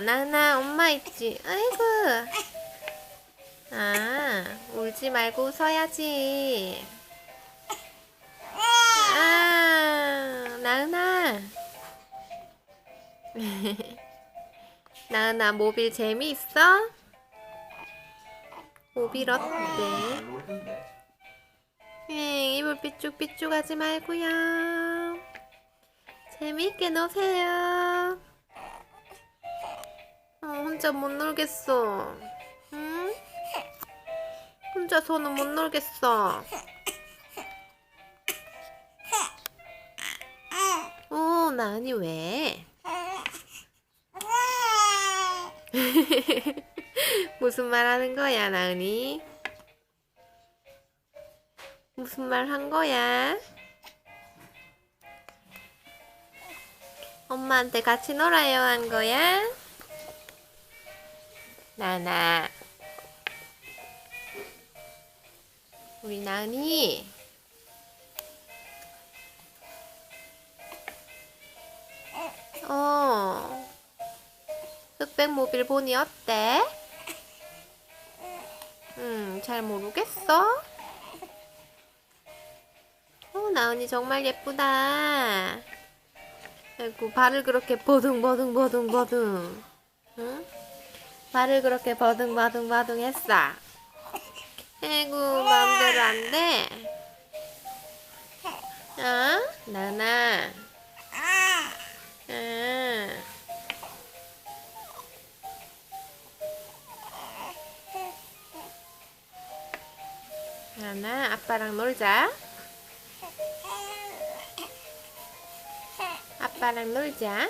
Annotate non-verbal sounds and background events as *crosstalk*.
나나, 엄마 있지. 아이고. 아, 울지 말고 웃어야지. 아, 나은아. *laughs* 나은아, 모빌 재미있어? 모빌 어때? 응, 입을 삐쭉삐쭉 하지 말고요. 재미있게 노세요. 어, 혼자 못 놀겠어. 응? 혼자서는 못 놀겠어. 어, 나은이 왜? *laughs* 무슨 말 하는 거야, 나은이? 무슨 말 한 거야? 엄마한테 같이 놀아요 한 거야? 나나 우리 나은이 어 흑백 모빌 보니 어때? 음, 잘 모르겠어. 어, 나은이 정말 예쁘다. 아이고, 발을 그렇게 버둥버둥버둥버둥. 응? 발을 그렇게 버둥버둥버둥 했어. 아이고, 마음대로 안 돼. 어? 나나. 아. 나나, 아빠랑 놀자. 아빠랑 놀자.